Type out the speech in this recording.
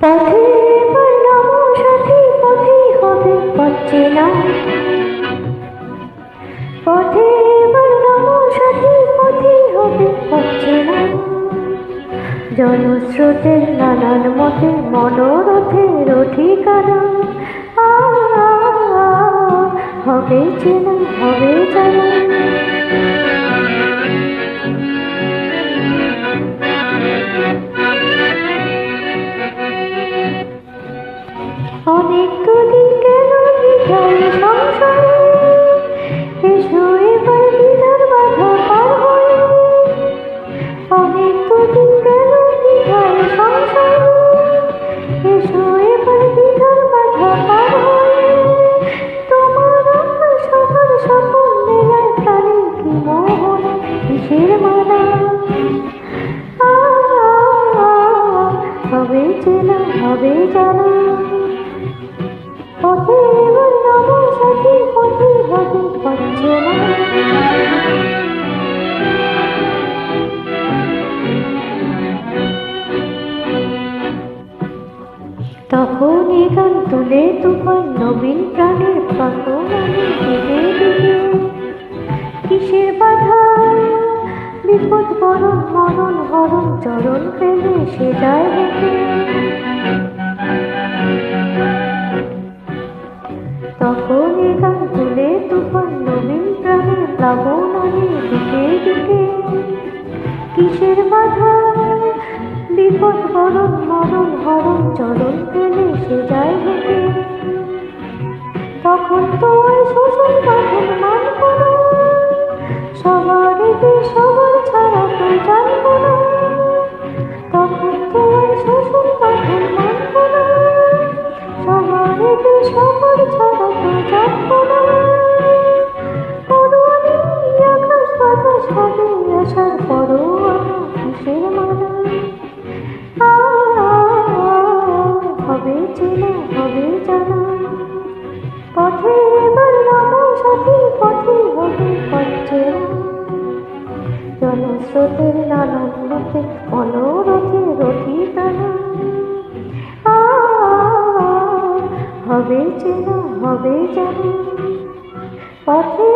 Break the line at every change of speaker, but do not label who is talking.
পথে পথে হবে, পথে না পথে হবে, পথে না জনস্রোতের নানান মতে মনোরথের ঠিকানা হবে চেনা, হবে অনেক দুদিন গেল বিধায় সংসারে এসো এবার হয়ে অনেক দুদিন গেল বিধায় সংসারে এসো এবার বিধার হয়ে তোমার আমার সকল প্রাণী কি মোহন কিসের আ, হবে চেনা হবে জানা তখন গান তুলে তুফান নবীন প্রাণের পাখন আমি দিকে দিকে কিসের বাধা? বিপদ বরণ, মরণ, হরণ, চরণ ফেলে সে যায় বিপদ হরণ মরণ হরণ চরণ পেলে সে যায় হেঁটে তখন তো ওই শোষণ, তখন মান করো। সবার জনস্রোতের নানান রথে মনোরথে হবে চেনা হবে জানি পথে